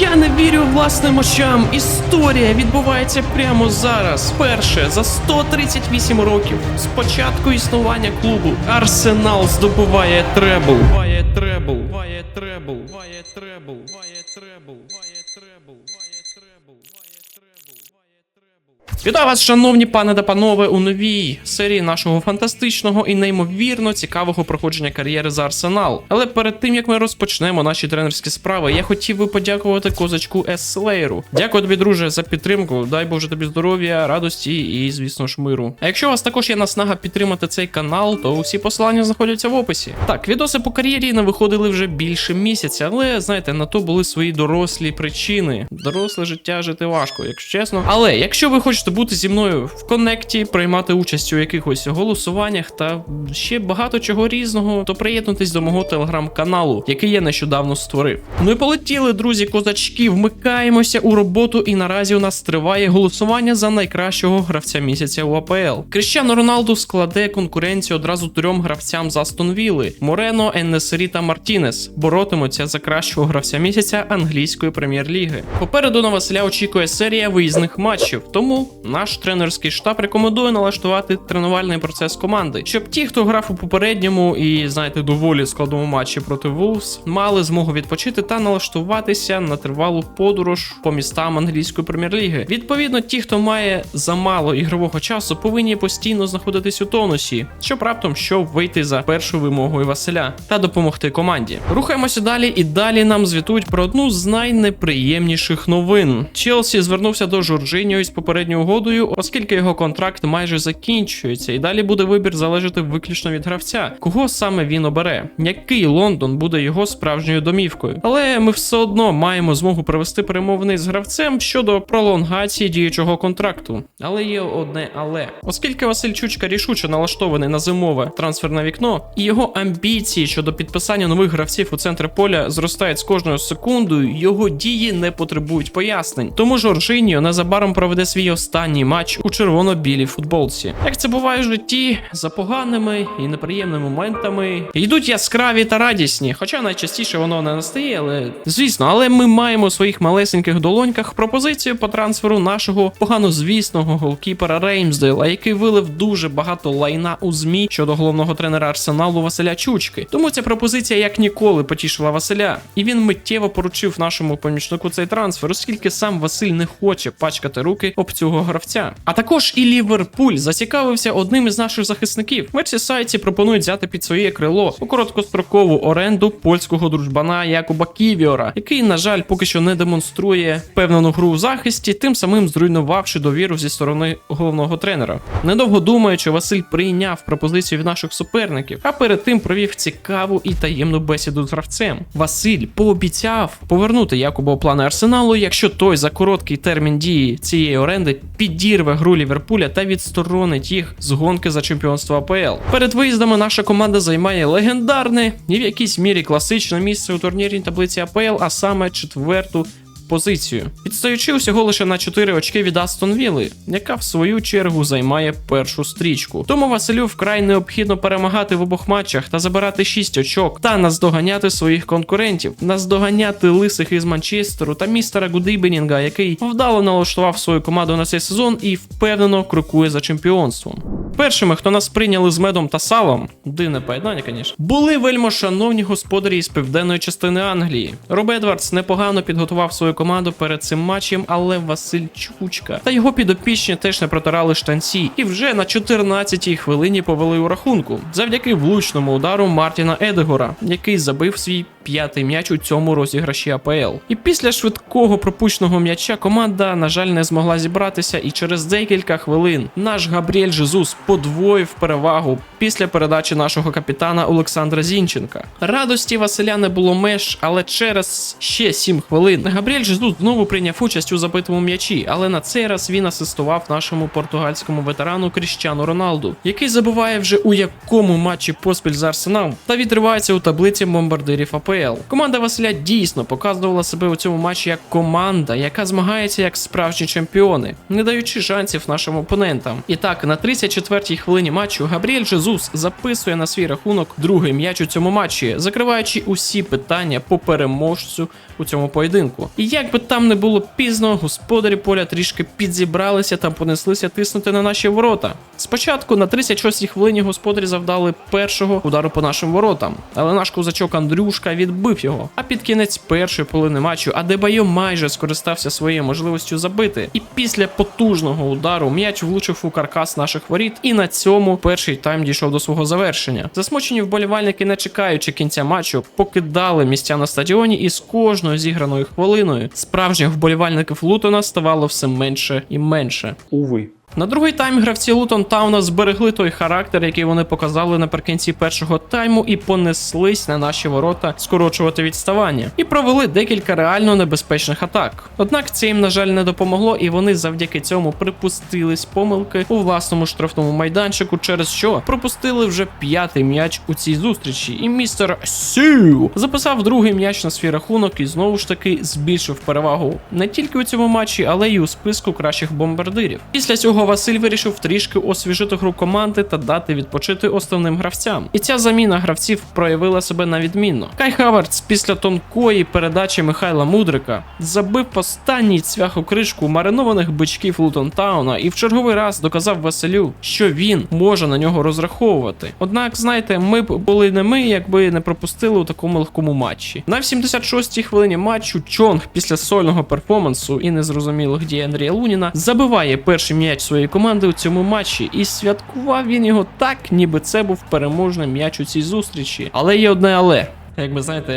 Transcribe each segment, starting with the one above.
Я не вірю власним очам. Історія відбувається прямо зараз. Перше за 138 років з початку існування клубу Арсенал здобуває требл. Ває требл. Ває требл. Ває требл. Ває требл. Ває требл. Ває требл. Ває требл. Ває требл. Вітаю вас, шановні пане та панове, у новій серії нашого фантастичного і неймовірно цікавого проходження кар'єри за Арсенал. Але перед тим як ми розпочнемо наші тренерські справи, я хотів би подякувати козачку Еслеєру. Дякую тобі, друже, за підтримку. Дай Боже тобі здоров'я, радості і, звісно ж, миру. А якщо у вас також є наснага підтримати цей канал, то усі посилання знаходяться в описі. Так, відоси по кар'єрі не виходили вже більше місяця, але знаєте, на то були свої дорослі причини. Доросле життя жити важко, якщо чесно. Але якщо ви хочете бути зі мною в коннекті, приймати участь у якихось голосуваннях та ще багато чого різного, то приєднуйтесь до мого телеграм-каналу, який я нещодавно створив. Ну і полетіли, друзі, козачки, вмикаємося у роботу, і наразі у нас триває голосування за найкращого гравця місяця у АПЛ. Кріщано Роналду складе конкуренцію одразу трьом гравцям з Астон Вілли: Морено, Еннесері та Мартінес боротимуться за кращого гравця місяця англійської прем'єр-ліги. Попереду на Василя очікує серія виїзних матчів, тому наш тренерський штаб рекомендує налаштувати тренувальний процес команди, щоб ті, хто грав у попередньому і знаєте, доволі складному матчі проти Вулфс, мали змогу відпочити та налаштуватися на тривалу подорож по містам англійської прем'єр-ліги. Відповідно, ті, хто має замало ігрового часу, повинні постійно знаходитись у тонусі, щоб раптом що вийти за першою вимогою Василя та допомогти команді. Рухаємося далі, і далі нам звітують про одну з найнеприємніших новин. Челсі звернувся до Жоржиньо із попередньою угодою, оскільки його контракт майже закінчується, і далі буде вибір залежати виключно від гравця, кого саме він обере, який Лондон буде його справжньою домівкою. Але ми все одно маємо змогу провести перемовини з гравцем щодо пролонгації діючого контракту. Але є одне але, оскільки Василь Чучка рішуче налаштований на зимове трансферне вікно, і його амбіції щодо підписання нових гравців у центр поля зростають з кожною секундою, його дії не потребують пояснень. Тому Жоржиньо незабаром проведе свій останній матч у червоно-білій футболці. Як це буває в житті, за поганими і неприємними моментами йдуть яскраві та радісні, хоча найчастіше воно не настає, але звісно, але ми маємо у своїх малесеньких долоньках пропозицію по трансферу нашого поганозвісного голкіпера Реймсдейла, який вилив дуже багато лайна у змі щодо головного тренера Арсеналу Василя Чучки. Тому ця пропозиція як ніколи потішила Василя, і він миттєво поручив нашому помічнику цей трансфер, оскільки сам Василь не хоче пачкати руки об цього гравця. А також і Ліверпуль зацікавився одним із наших захисників. Мерсісайці пропонують взяти під своє крило у короткострокову оренду польського дружбана Якуба Ківіора, який, на жаль, поки що не демонструє впевнену гру у захисті, тим самим зруйнувавши довіру зі сторони головного тренера. Недовго думаючи, Василь прийняв пропозицію від наших суперників, а перед тим провів цікаву і таємну бесіду з гравцем. Василь пообіцяв повернути Якуба у плани арсеналу, якщо той за короткий термін дії цієї оренди підірве гру Ліверпуля та відсторонить їх з гонки за чемпіонство АПЛ. Перед виїздами наша команда займає легендарне і в якійсь мірі класичне місце у турнірній таблиці АПЛ, а саме четверту. Позицію, відстаючи усього лише на 4 очки від Астон Вілли, яка в свою чергу займає першу стрічку. Тому Василю вкрай необхідно перемагати в обох матчах та забирати 6 очок та наздоганяти своїх конкурентів, наздоганяти лисих із Манчестеру та містера Гудейбенінга, який вдало налаштував свою команду на цей сезон і впевнено крокує за чемпіонством. Першими, хто нас прийняли з медом та салом, дивне поєднання, звісно, були вельмо шановні господарі із південної частини Англії. Роб Едвардс непогано підготував свою команду перед цим матчем, але Василь Чучка та його підопічні теж не протирали штанці, і вже на 14-й хвилині повели у рахунку завдяки влучному удару Мартіна Едегора, який забив свій п'ятий м'яч у цьому розіграші АПЛ. І після швидкого пропущеного м'яча команда, на жаль, не змогла зібратися, і через декілька хвилин наш Габріель Жезус подвоїв перевагу після передачі нашого капітана Олександра Зінченка. Радості Василя не було меж, але через ще 7 хвилин Габріель Жезус знову прийняв участь у забитому м'ячі, але на цей раз він асистував нашому португальському ветерану Кріщану Роналду, який забуває вже у якому матчі поспіль за Арсенал та відривається у таблиці бомбардирів АПЛ. АПЛ. Команда Василя дійсно показувала себе у цьому матчі як команда, яка змагається як справжні чемпіони, не даючи шансів нашим опонентам. І так, на 34-й хвилині матчу Габріель Жезус записує на свій рахунок другий м'яч у цьому матчі, закриваючи усі питання по переможцю у цьому поєдинку. І як би там не було пізно, господарі поля трішки підзібралися та понеслися тиснути на наші ворота. Спочатку на 36-й хвилині господарі завдали першого удару по нашим воротам, але наш козачок Андрюшка відбив його. А під кінець першої половини матчу Адебайо майже скористався своєю можливістю забити. І після потужного удару м'яч влучив у каркас наших воріт, і на цьому перший тайм дійшов до свого завершення. Засмучені вболівальники, не чекаючи кінця матчу, покидали місця на стадіоні, і з кожною зіграною хвилиною справжніх вболівальників Лутона ставало все менше і менше. Уви. На другий тайм гравці Лутон Тауна зберегли той характер, який вони показали наприкінці першого тайму, і понеслись на наші ворота скорочувати відставання, і провели декілька реально небезпечних атак. Однак це їм, на жаль, не допомогло, і вони завдяки цьому припустились помилки у власному штрафному майданчику, через що пропустили вже п'ятий м'яч у цій зустрічі. І містер Сю записав другий м'яч на свій рахунок і знову ж таки збільшив перевагу не тільки у цьому матчі, але й у списку кращих бомбардирів. Після цього Василь вирішив трішки освіжити гру команди та дати відпочити основним гравцям. І ця заміна гравців проявила себе на відмінно. Кай Хаверц після тонкої передачі Михайла Мудрика забив останній цвях у кришку маринованих бичків Лутон Тауна і в черговий раз доказав Василю, що він може на нього розраховувати. Однак, знаєте, ми б були не ми, якби не пропустили у такому легкому матчі. На 76-й хвилині матчу Чонг після сольного перформансу і незрозумілих дій Андрія Луніна забиває перший м'яч своєї команди у цьому матчі, і святкував він його так, ніби це був переможний м'яч у цій зустрічі. Але є одне але. Як ви знаєте.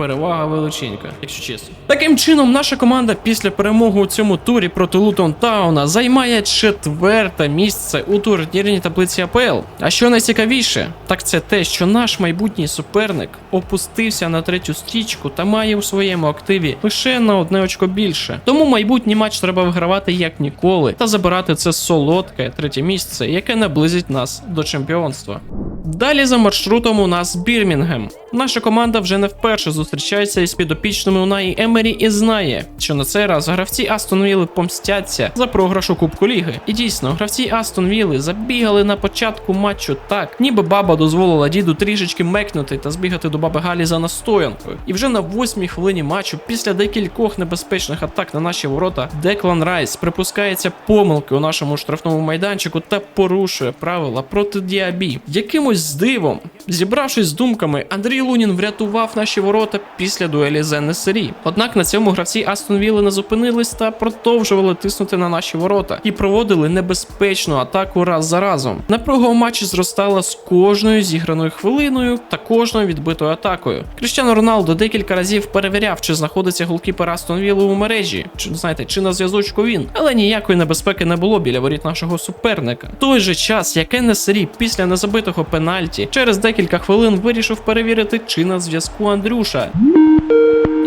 Перевага величенька, якщо чесно. Таким чином, наша команда після перемоги у цьому турі проти Лутон Тауна займає четверте місце у турнірній таблиці АПЛ. А що найцікавіше, так це те, що наш майбутній суперник опустився на третю стрічку та має у своєму активі лише на одне очко більше. Тому майбутній матч треба вигравати як ніколи та забирати це солодке третє місце, яке наблизить нас до чемпіонства. Далі за маршрутом у нас Бірмінгем. Наша команда вже не вперше зустрічається із підопічними Унаї Емері і знає, що на цей раз гравці Астон Вілли помстяться за програш у Кубку Ліги. І дійсно, гравці Астон Вілли забігали на початку матчу так, ніби баба дозволила діду трішечки мекнути та збігати до баби Галі за настоянкою. І вже на восьмій хвилині матчу, після декількох небезпечних атак на наші ворота, Деклан Райс припускається помилки у нашому штрафному майданчику та порушує правила проти Діабі. Якимось здивом, зібравшись з думками, Андрій Лунін врятував наші ворота після дуелі з НСРІ. Однак на цьому гравці Астон Вілли не зупинились та продовжували тиснути на наші ворота і проводили небезпечну атаку раз за разом. Напруга у матчі зростала з кожною зіграною хвилиною та кожною відбитою атакою. Кріштіано Роналдо декілька разів перевіряв, чи знаходиться голкіпер Астон Вілли у мережі, чи знаєте, чи на зв'язочку він, але ніякої небезпеки не було біля воріт нашого суперника. В той же час, як НСРІ після незабитого пенальті через декілька хвилин вирішив перевірити, чи на зв'язку Андрюша.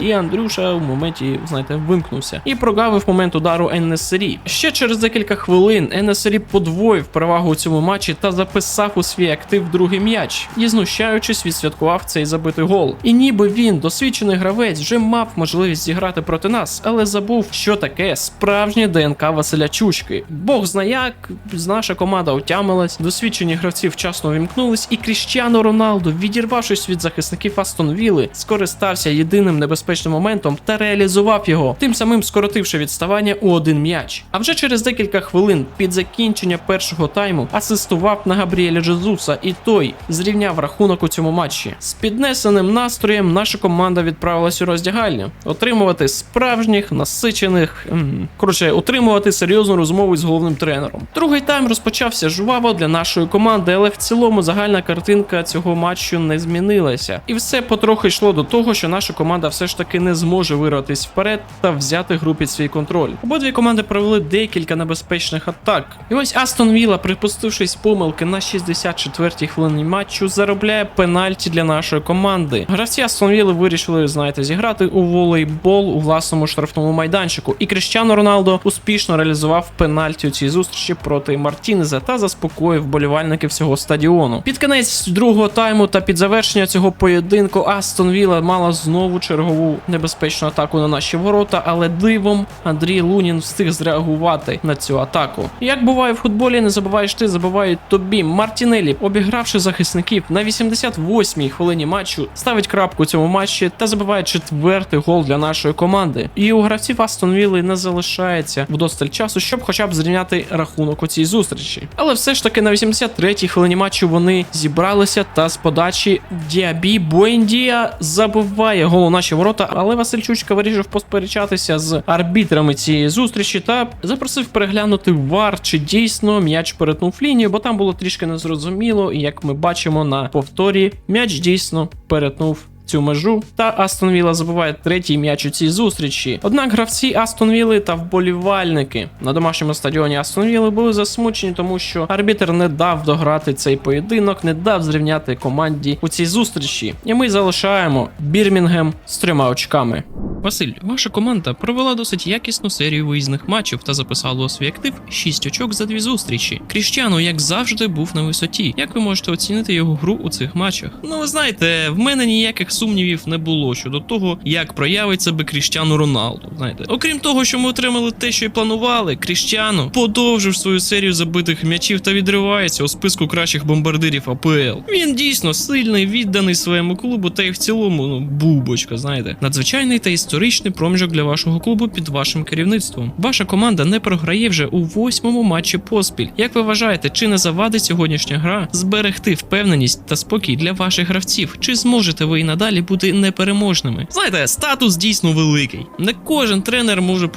І Андрюша в моменті, знаєте, вимкнувся і прогавив момент удару НСРІ. Ще через декілька хвилин НСРІ подвоїв перевагу у цьому матчі та записав у свій актив другий м'яч і, знущаючись, відсвяткував цей забитий гол. І ніби він, досвідчений гравець, вже мав можливість зіграти проти нас, але забув, що таке справжнє ДНК Василя Чучки. Бог знає як наша команда отямилась, досвідчені гравці вчасно вімкнулись, і Кріштіано Роналду, відірвавшись від захисників Астон Вілли, скористався єдиним небезпечним моментом та реалізував його, тим самим скоротивши відставання у один м'яч. А вже через декілька хвилин під закінчення першого тайму асистував на Габріеля Джезуса, і той зрівняв рахунок у цьому матчі. З піднесеним настроєм наша команда відправилась у роздягальню, отримувати справжніх насичених, ем, коротше, отримувати серйозну розмову з головним тренером. Другий тайм розпочався жваво для нашої команди, але в цілому загальна картинка цього матчу не змінилася, і все потрохи йшло до того, що наша команда все ж ж таки не зможе вирватися вперед та взяти гру під свій контроль. Обидві команди провели декілька небезпечних атак. І ось Астон Вілла, припустившись помилки на 64-й хвилині матчу, заробляє пенальті для нашої команди. Гравці Астон Вілли вирішили, знаєте, зіграти у волейбол у власному штрафному майданчику. І Кріштіано Роналдо успішно реалізував пенальті у цій зустрічі проти Мартінеза та заспокоїв болівальників всього стадіону. Під кінець другого тайму та під завершення цього поєдинку Астон Вілла мала знову чергову небезпечну атаку на наші ворота, але дивом Андрій Лунін встиг зреагувати на цю атаку. Як буває в футболі, не забуваєш ти, забувають тобі. Мартінелі, обігравши захисників на 88-й хвилині матчу, ставить крапку цьому матчі та забиває четвертий гол для нашої команди. І у гравців Астон Вілли не залишається вдосталь часу, щоб хоча б зрівняти рахунок у цій зустрічі. Але все ж таки на 83-й хвилині матчу вони зібралися та з подачі Діабі Буендія забиває гол у наші ворота, але Василь Чучка вирішив посперечатися з арбітрами цієї зустрічі та запросив переглянути вар, чи дійсно м'яч перетнув лінію, бо там було трішки незрозуміло, і як ми бачимо на повторі, м'яч дійсно перетнув. Цю межу та Астон Вілла забуває третій м'яч у цій зустрічі. Однак гравці Астон Вілли та вболівальники на домашньому стадіоні Астон Вілли були засмучені, тому що арбітер не дав дограти цей поєдинок, не дав зрівняти команді у цій зустрічі. І ми залишаємо Бірмінгем з трьома очками. Василь, ваша команда провела досить якісну серію виїзних матчів та записала у свій актив 6 очок за дві зустрічі. Кріштіану, як завжди, був на висоті. Як ви можете оцінити його гру у цих матчах? Ну, ви знаєте, в мене ніяких сумнівів не було щодо того, як проявить себе Кріштіану Роналду. Знаєте, окрім того, що ми отримали те, що й планували, Кріштіану подовжив свою серію забитих м'ячів та відривається у списку кращих бомбардирів АПЛ. Він дійсно сильний, відданий своєму клубу, та й в цілому ну, бубочка. Знаєте, надзвичайний та історичний проміжок для вашого клубу під вашим керівництвом. Ваша команда не програє вже у восьмому матчі поспіль. Як ви вважаєте, чи не завадить сьогоднішня гра зберегти впевненість та спокій для ваших гравців? Чи зможете ви і надалі бути непереможними? Знаєте, статус дійсно великий. Не кожен тренер може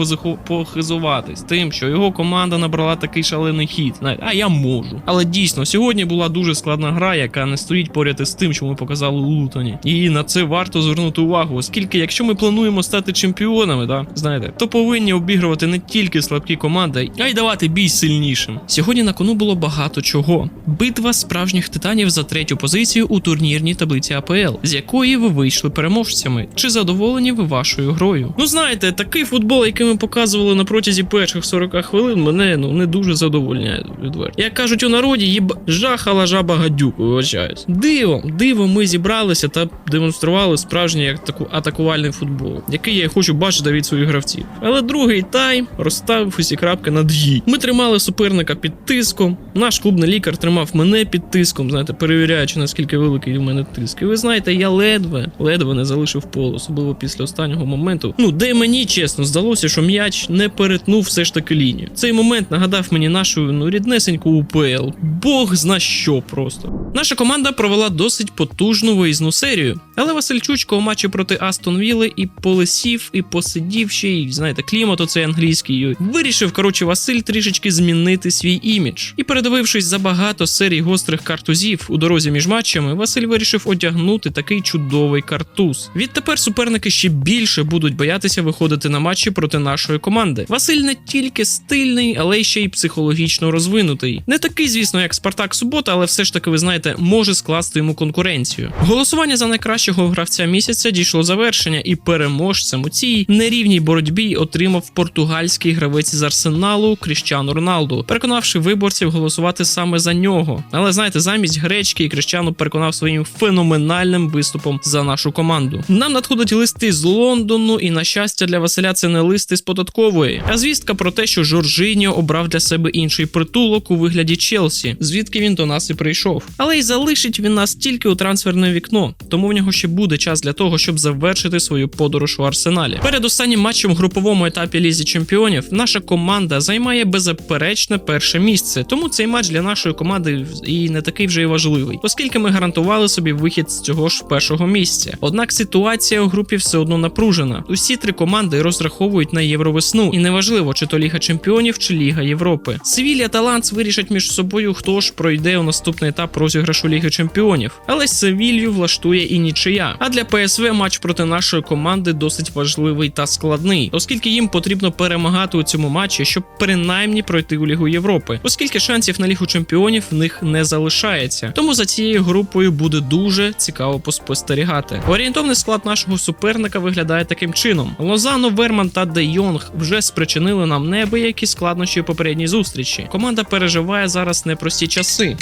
похизуватись тим, що його команда набрала такий шалений хід. А я можу. Але дійсно, сьогодні була дуже складна гра, яка не стоїть поряд із тим, що ми показали у Лутоні. І на це варто звернути увагу, оскільки, якщо ми плануємо стати чемпіонами, да, знаєте, то повинні обігрувати не тільки слабкі команди, а й давати бій сильнішим. Сьогодні на кону було багато чого. Битва справжніх титанів за третю позицію у турнірній таблиці АПЛ, з якої ви вийшли переможцями. Чи задоволені ви вашою грою? Ну знаєте, такий футбол, який ми показували на протязі перших 40 хвилин, мене ну не дуже задовольняє відверто. Як кажуть у народі, їб жахала жаба гадюк, вибачаюсь. Дивом, дивом ми зібралися та демонстрували справжній як таку атакувальний футбол, який я хочу бачити від своїх гравців. Але другий тайм розставив усі крапки над «і». Ми тримали суперника під тиском. Наш клубний лікар тримав мене під тиском, знаєте, перевіряючи наскільки великий у мене тиск. І ви знаєте, я ледве, ледве не залишив поле, особливо після останнього моменту. Ну, де мені чесно здалося, що м'яч не перетнув все ж таки лінію. Цей момент нагадав мені нашу ну ріднесеньку УПЛ. Бог зна що просто. Наша команда провела досить потужну виїзну серію, але Василь Чучко у матчі проти Астон Вілли і полисів, і посидів ще, і знаєте, клімат оцей англійський. Вирішив, коротше, Василь трішечки змінити свій імідж. І передивившись за багато серій гострих картузів у дорозі між матчами, Василь вирішив одягнути такий чудовий картуз. Відтепер суперники ще більше будуть боятися виходити на матчі проти нашої команди. Василь не тільки стильний, але ще й психологічно розвинутий. Не такий, звісно, як Спартак Субота, але все ж таки, ви знаєте, може скласти йому конкуренцію. Голосування за найкращого гравця місяця дійшло завершення, і переможцем у цій нерівній боротьбі отримав португальський гравець з арсеналу Кріщану Роналду, переконавши виборців голосувати саме за нього. Але знаєте, замість гречки і Кріщану переконав своїм феноменальним виступом за нашу команду. Нам надходять листи з Лондону, і на щастя для Василя це не листи з податкової, а звістка про те, що Жоржиньо обрав для себе інший притулок у вигляді Челсі, звідки він до нас і прийшов. Але й залишить він нас тільки у трансферне вікно, тому в нього ще буде час для того, щоб завершити свою подорож у арсеналі. Перед останнім матчем в груповому етапі Лізі Чемпіонів наша команда займає беззаперечне перше місце. Тому цей матч для нашої команди і не такий вже й важливий, оскільки ми гарантували собі вихід з цього ж першого місця. Однак ситуація у групі все одно напружена. Усі три команди розраховують на євровесну, і неважливо, чи то Ліга Чемпіонів, чи Ліга Європи. Севілля та Ланц вирішать між собою, хто ж пройде у наступний етап розіграшу Ліги Чемпіонів. Але Севілью влаштує і нічия. А для ПСВ матч проти нашої команди досить важливий та складний, оскільки їм потрібно перемагати у цьому матчі, щоб принаймні пройти у Лігу Європи, оскільки шансів на Лігу Чемпіонів в них не залишається. Тому за цією групою буде дуже цікаво поспостерігати. Орієнтовний склад нашого суперника виглядає таким чином: Лозано, Верман та Де Йонг вже спричинили нам неабиякі складнощі попередній зустрічі. Команда переживає зараз непрості часи.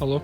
Алло.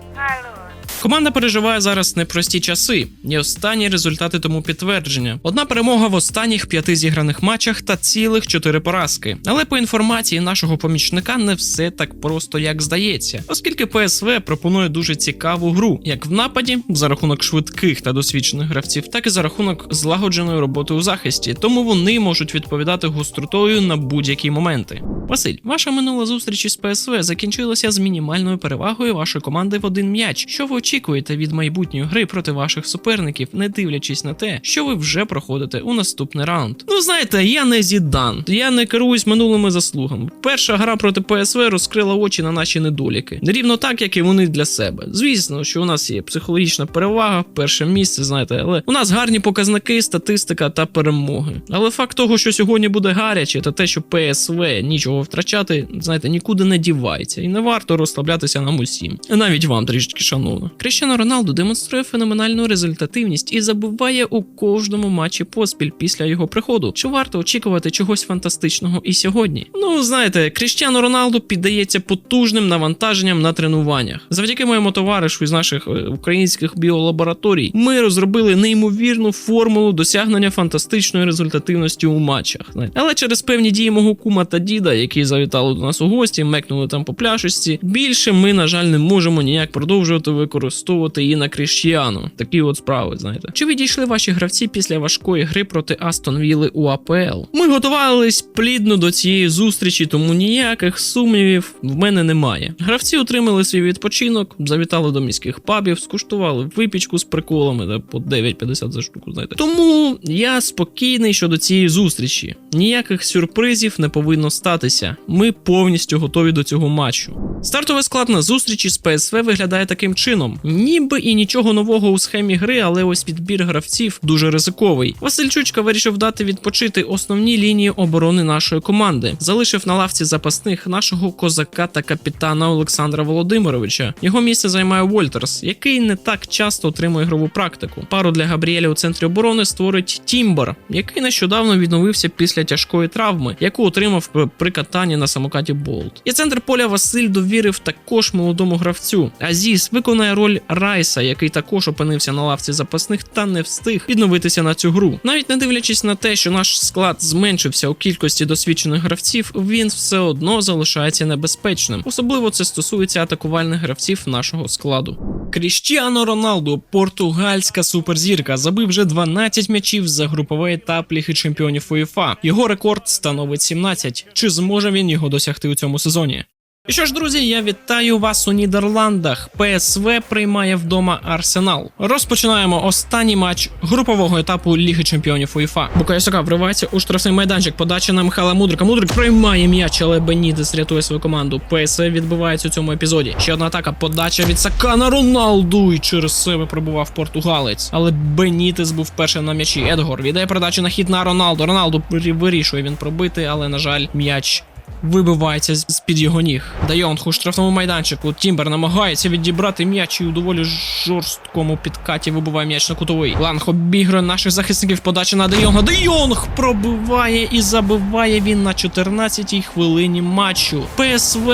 Команда переживає зараз непрості часи, і останні результати тому підтвердження. Одна перемога в останніх п'яти зіграних матчах та цілих чотири поразки. Але по інформації нашого помічника не все так просто, як здається, оскільки ПСВ пропонує дуже цікаву гру, як в нападі, за рахунок швидких та досвідчених гравців, так і за рахунок злагодженої роботи у захисті. Тому вони можуть відповідати гостротою на будь-які моменти. Василь, ваша минула зустріч із ПСВ закінчилася з мінімальною перевагою вашої команди в один м'яч. Що ви очікуєте від майбутньої гри проти ваших суперників, не дивлячись на те, що ви вже проходите у наступний раунд? Ну знаєте, я не зідан, я не керуюсь минулими заслугами. Перша гра проти ПСВ розкрила очі на наші недоліки, рівно так, як і вони для себе. Звісно, що у нас є психологічна перевага, перше місце, знаєте, але у нас гарні показники, статистика та перемоги. Але факт того, що сьогодні буде гаряче, та те, що ПСВ нічого втрачати, знаєте, нікуди не дівається, і не варто розслаблятися нам усім. Навіть вам трішки шановно. Кріщано Роналду демонструє феноменальну результативність і забуває у кожному матчі поспіль після його приходу. Чи варто очікувати чогось фантастичного і сьогодні? Ну знаєте, Кріщано Роналду піддається потужним навантаженням на тренуваннях. Завдяки моєму товаришу із наших е, українських біолабораторій ми розробили неймовірну формулу досягнення фантастичної результативності у матчах. Але через певні дії мого кума та діда, які завітали до нас у гості, мекнули там по пляшечці. Більше ми, на жаль, не можемо ніяк продовжувати використовувати її на Кріщіану. Такі от справи, знаєте. Чи відійшли ваші гравці після важкої гри проти Астон Вілли у АПЛ? Ми готувались плідно до цієї зустрічі, тому ніяких сумнівів в мене немає. Гравці отримали свій відпочинок, завітали до міських пабів, скуштували випічку з приколами де по 9,50 за штуку. Знаєте, тому я спокійний щодо цієї зустрічі. Ніяких сюрпризів не повинно статися. Ми повністю готові до цього матчу. Стартовий склад на зустрічі з ПСВ виглядає таким чином: ніби і нічого нового у схемі гри, але ось підбір гравців дуже ризиковий. Василь Чучка вирішив дати відпочити основні лінії оборони нашої команди. Залишив на лавці запасних нашого козака та капітана Олександра Володимировича. Його місце займає Вольтерс, який не так часто отримує ігрову практику. Пару для Габріеля у центрі оборони створить Тімбор, який нещодавно відновився після тяжкої травми, яку отримав при катанні на самокаті Болт. І центр поля Василь довірив також молодому гравцю. Азіс виконає роль Райса, який також опинився на лавці запасних та не встиг відновитися на цю гру. Навіть не дивлячись на те, що наш склад зменшився у кількості досвідчених гравців, він все одно залишається небезпечним. Особливо це стосується атакувальних гравців нашого складу. Кріштіано Роналду, португальська суперзірка, забив вже 12 м'ячів за груповий етап Ліги Чемпіонів УЄФА. Його рекорд становить 17. Чи зможе він його досягти у цьому сезоні? І що ж, друзі, я вітаю вас у Нідерландах. ПСВ приймає вдома Арсенал. Розпочинаємо останній матч групового етапу Ліги Чемпіонів УЄФА. Букайсока вривається у штрафний майданчик. Подача на Михайла Мудрика. Мудрик приймає м'яч, але Бенітес рятує свою команду. ПСВ відбивається у цьому епізоді. Ще одна атака. Подача від Сакана Роналду. І через себе пробував португалець. Але Бенітес був першим на м'ячі. Едгор віддає передачу на хід на Роналду. Роналду вирішує він пробити, але на жаль, м'яч вибивається з-під його ніг. Дайонг у штрафному майданчику. Тімбер намагається відібрати м'яч і у доволі жорсткому підкаті вибиває м'яч на кутовий. Ланг обігрує наших захисників. Подача на Дайонга. Дейонг пробиває і забиває він на 14-й хвилині матчу. ПСВ.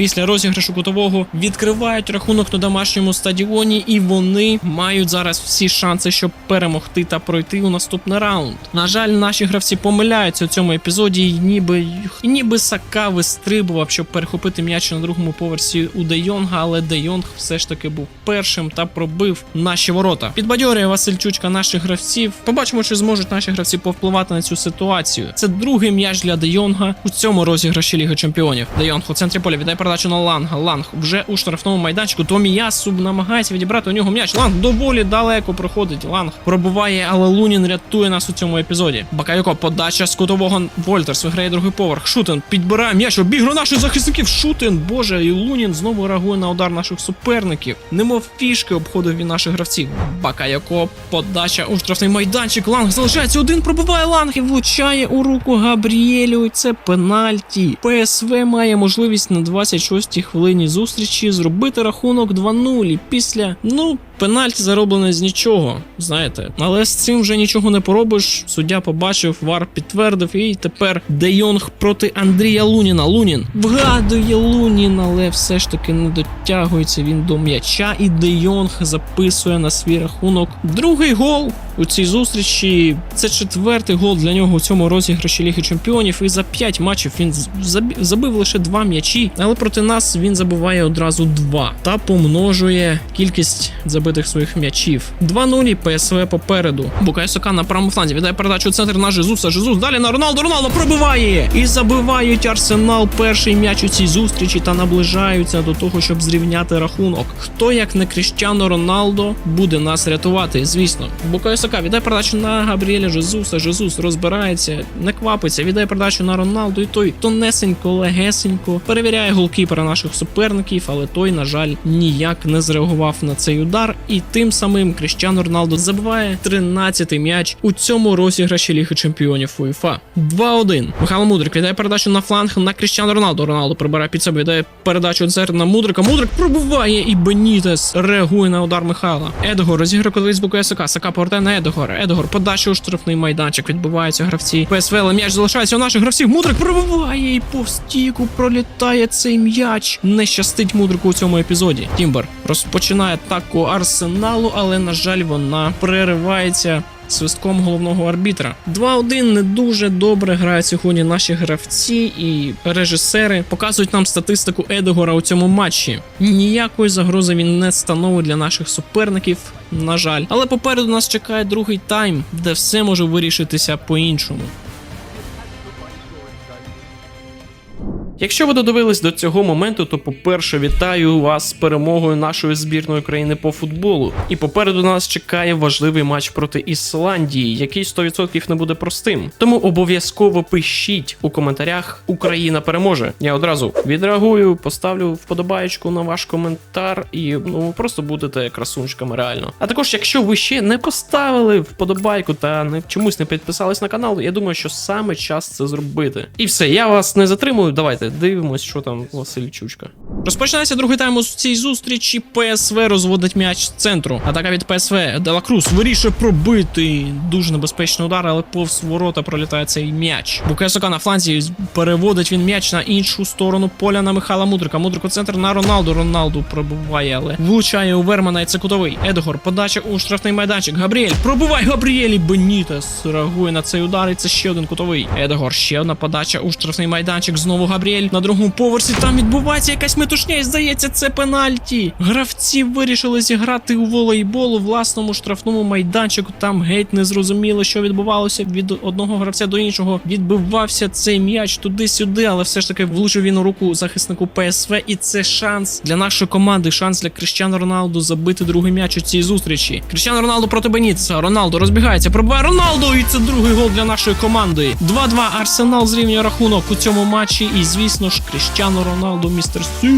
Після розіграшу кутового відкривають рахунок на домашньому стадіоні, і вони мають зараз всі шанси, щоб перемогти та пройти у наступний раунд. На жаль, наші гравці помиляються у цьому епізоді, і ніби ніби Сака вистрибував, щоб перехопити м'яч на другому поверсі у Де Йонга, але Де Йонг все ж таки був першим та пробив наші ворота. Підбадьорює Василь Чучка наших гравців. Побачимо, чи зможуть наші гравці повпливати на цю ситуацію. Це другий м'яч для Де Йонга у цьому розіграші Ліги Чемпіонів. Де Йонг у центрі поля віддає передачу на Ланга. Ланг вже у штрафному майданчику. Томіясу намагається відібрати у нього м'яч. Ланг доволі далеко проходить. Ланг пробуває, але Лунін рятує нас у цьому епізоді. Бакайоко, подача з кутового Вольтерс виграє другий поверх. Шутен підбирає м'яч, обігрує наших захисників. Шутен, боже, і Лунін знову реагує на удар наших суперників. Немов фішки обходив він наших гравців. Бакайоко, подача у штрафний майданчик. Ланг залишається один, пробиває Ланг і влучає у руку Габріелю. Це пенальті. ПСВ має можливість на 26-й хвилині зустрічі зробити рахунок 2-0. Після, ну, пенальті зароблено з нічого, знаєте. Але з цим вже нічого не поробиш. Суддя побачив, вар підтвердив, і тепер Де Йонг проти Андрія Луніна. Лунін вгадує Лунін, але все ж таки не дотягується він до м'яча. І Де Йонг записує на свій рахунок другий гол у цій зустрічі. Це четвертий гол для нього у цьому розіграші Ліги Чемпіонів. І за п'ять матчів він забив лише два м'ячі, але проти нас він забиває одразу два та помножує кількість забитих своїх м'ячів. 2-0 і ПСВ попереду. Букай на правому фланзі віддає передачу центр на Жезуса. Жезус далі на Роналду. Роналдо пробиває і забивають Арсенал перший м'яч у цій зустрічі та наближаються до того, щоб зрівняти рахунок. Хто як не Кріщано Роналдо буде нас рятувати? Звісно, Букай Сока віддає передачу на Габріеля Жезуса. Жезус розбирається, не квапиться, віддає передачу на Роналду, і той тонесенько, легесенько перевіряє голкіпера наших суперників, але той, на жаль, ніяк не зреагував на цей удар. І тим самим Кріщано Роналдо забиває 13-й м'яч у цьому розіграші Ліги Чемпіонів УЄФА. 2-1. Михайло Мудрик віддає передачу на фланг на Кріщано Роналдо. Роналдо прибирає під себе, віддає передачу центр на Мудрика. Мудрик пробиває і Бенітес реагує на удар Михайла. Едгор розіграє колись з боку СК. Сака повертає на Едгора. Едгор подача у штрафний майданчик. Відбуваються гравці. ПСВ, м'яч залишається у наших гравців. Мудрик пробиває і по стіку пролітає цей м'яч. Не щастить Мудрику у цьому епізоді. Тімбер розпочинає атаку Арсеналу, але на жаль, вона переривається. Свистком головного арбітра 2-1 не дуже добре грають сьогодні наші гравці і режисери показують нам статистику Едегора у цьому матчі. Ніякої загрози він не становить для наших суперників, на жаль. Але попереду нас чекає другий тайм, де все може вирішитися по-іншому. Якщо ви додивились до цього моменту, то по-перше, вітаю вас з перемогою нашої збірної країни по футболу. І попереду нас чекає важливий матч проти Ісландії, який 100% не буде простим. Тому обов'язково пишіть у коментарях Україна переможе. Я одразу відреагую, поставлю вподобаєчку на ваш коментар, і ну просто будете красунчиками реально. А також, якщо ви ще не поставили вподобайку та не чомусь не підписались на канал, я думаю, що саме час це зробити. І все, я вас не затримую. Давайте дивимось, що там Василь Чучка. Розпочинається другий тайм у цій зустрічі. ПСВ розводить м'яч з центру. Атака від ПСВ. Делакрус вирішує пробити. Дуже небезпечний удар, але повз ворота пролітає цей м'яч. Букесока на фланзі переводить він м'яч на іншу сторону поля на Михайла Мудрика. Мудрик у центр на Роналду. Роналду пробиває, але влучає у Вермана і це кутовий. Едгор, подача у штрафний майданчик. Габріель, пробивай Габріель і Бенітес реагує на цей удар. І це ще один кутовий. Едгор, ще одна подача у штрафний майданчик. Знову Габріель на другому поверсі. Там відбувається якась метушня, і здається, це пенальті. Гравці вирішили зіграти у волейбол у власному штрафному майданчику. Там геть не зрозуміло, що відбувалося від одного гравця до іншого. Відбивався цей м'яч туди-сюди, але все ж таки влучив він у руку захиснику ПСВ. І це шанс для нашої команди. Шанс для Кріщану Роналду забити другий м'яч у цій зустрічі. Кріщану Роналду проти Бенітса. Роналду розбігається, пробиває Роналду, і це другий гол для нашої команди. 2-2 Арсенал зрівнює рахунок у цьому матчі. І звісно ж, Кріщану Роналду, містер Сі,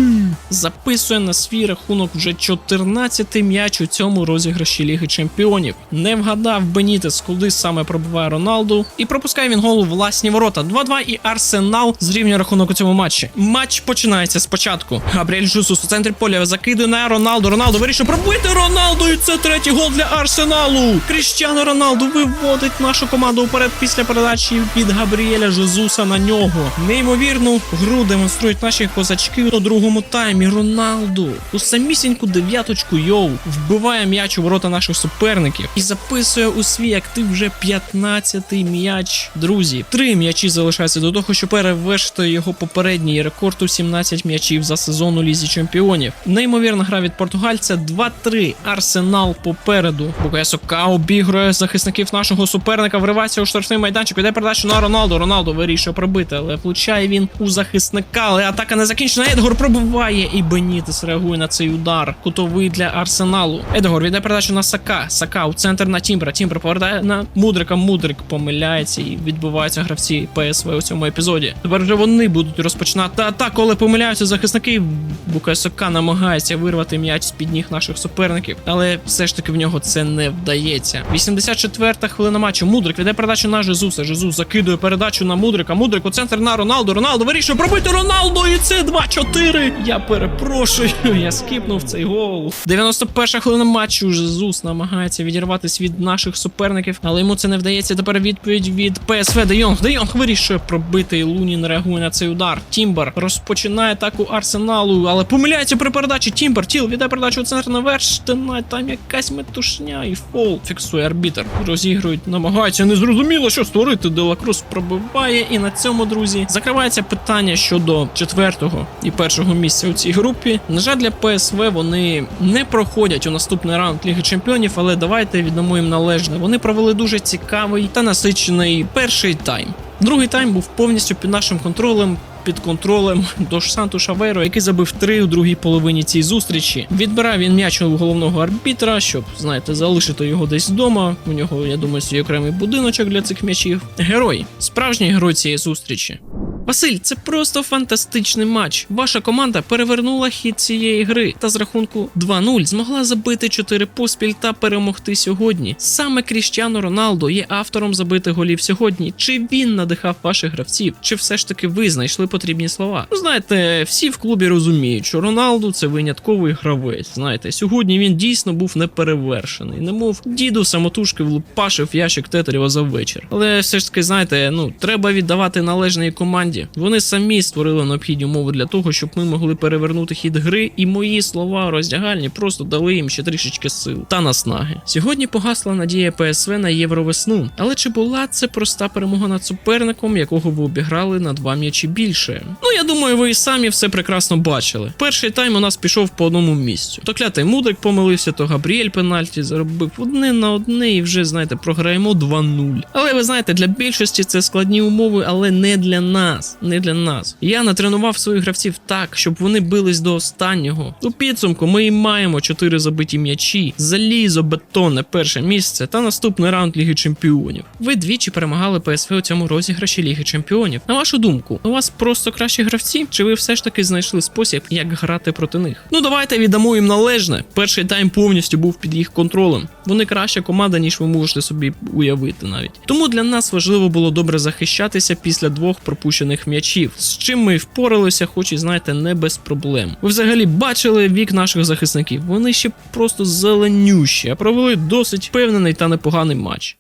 записує на свій рахунок вже 14-й м'яч у цьому розіграші Ліги Чемпіонів. Не вгадав Бенітес, куди саме пробиває Роналду, і пропускає він гол у власні ворота. 2-2 і Арсенал зрівнює рахунок у цьому матчі. Матч починається спочатку. Габріель Жусус у центрі поля закидує на Роналду. Роналду вирішує пробити Роналду. І це третій гол для Арсеналу. Кріщано Роналду виводить нашу команду вперед після передачі від Габріеля Жезуса на нього. Неймовірну гру демонструють наші козачки у другому таймі. Роналду у самісіньку дев'яточку йоу вбиває м'яч у ворота наших суперників і записує у свій актив вже 15-й м'яч. Друзі, три м'ячі залишаються до того, щоб перевершити його попередній рекорд у 17 м'ячів за сезон у Лізі Чемпіонів. Неймовірна гра від португальця 2-3. Арсенал попереду. Букесока обігрує захисників нашого суперника, вривається у штрафний майданчик, іде передачу на Роналду. Роналду вирішує пробити, але влучає він у захисників захисника, але атака не закінчена. Едгор пробиває, і Бенітес реагує на цей удар. Кутовий для арсеналу. Едгор віддає передачу на Сака. Сака у центр на Тімбра. Тімбра повертає на Мудрика. Мудрик помиляється і відбуваються гравці ПСВ у цьому епізоді. Тепер вже вони будуть розпочинати атаку, але помиляються захисники. Букасока намагається вирвати м'яч з під ніг наших суперників, але все ж таки в нього це не вдається. 84-та хвилина матчу. Мудрик веде передачу на Жезуса. Жезус закидує передачу на Мудрика. Мудрик у центр на Роналду. Роналду вирішує пробити Роналду. І це 2-4. Я перепрошую. Я скіпнув цей гол. 91-ша хвилина матчу. Жезус намагається відірватися від наших суперників, але йому це не вдається. Тепер відповідь від ПСВ. Де Йонг. Де Йонг вирішує пробити. І Лунін реагує на цей удар. Тімбер розпочинає атаку Арсеналу, але помиляється при передачі. Тімбер тіл віддає передачу у центр на Верштена. Там якась метушня і фол. Фіксує арбітер. Розігрують, намагаються незрозуміло, що створити. Делакрус пробиває. І на цьому, друзі, закривається питання щодо четвертого і першого місця у цій групі. На жаль, для ПСВ вони не проходять у наступний раунд Ліги Чемпіонів, але давайте віддамо їм належне. Вони провели дуже цікавий та насичений перший тайм. Другий тайм був повністю під нашим контролем. Під контролем Дош Санту Шаверо, який забив три у другій половині цієї зустрічі. Відбирав він м'яч у головного арбітра, щоб знаєте, залишити його десь вдома. У нього, я думаю, свій окремий будиночок для цих м'ячів. Герой, справжній герой цієї зустрічі. Василь, це просто фантастичний матч. Ваша команда перевернула хід цієї гри та з рахунку 2-0 змогла забити 4 поспіль та перемогти сьогодні. Саме Кріштіану Роналдо є автором забитих голів сьогодні. Чи він надихав ваших гравців, чи все ж таки ви знайшли потрібні слова? Ну, знаєте, всі в клубі розуміють, що Роналду це винятковий гравець. Знаєте, сьогодні він дійсно був неперевершений, немов діду самотужки влупашив ящик тетерєва за вечір. Але все ж таки, знаєте, ну треба віддавати належної команді. Вони самі створили необхідні умови для того, щоб ми могли перевернути хід гри, і мої слова роздягальні просто дали їм ще трішечки сил та наснаги. Сьогодні погасла надія ПСВ на євровесну. Але чи була це проста перемога над суперником, якого ви обіграли на два м'ячі більше? Ну я думаю, ви і самі все прекрасно бачили. Перший тайм у нас пішов по одному місцю. То клятий Мудрик помилився, то Габріель пенальті заробив одне на одне, і вже знаєте, програємо 2-0. Але ви знаєте, для більшості це складні умови, але не для нас. Не для нас. Я натренував своїх гравців так, щоб вони бились до останнього. У підсумку ми і маємо 4 забиті м'ячі, залізо, бетонне перше місце та наступний раунд Ліги Чемпіонів. Ви двічі перемагали ПСВ у цьому розіграші Ліги Чемпіонів. На вашу думку, у вас просто кращі гравці, чи ви все ж таки знайшли спосіб, як грати проти них? Ну давайте віддамо їм належне. Перший тайм повністю був під їх контролем. Вони краща команда, ніж ви можете собі уявити навіть. Тому для нас важливо було добре захищатися після двох пропущених м'ячів, з чим ми впоралися, хоч і знаєте, не без проблем. Ви взагалі бачили вік наших захисників. Вони ще просто зеленющі, а провели досить впевнений та непоганий матч.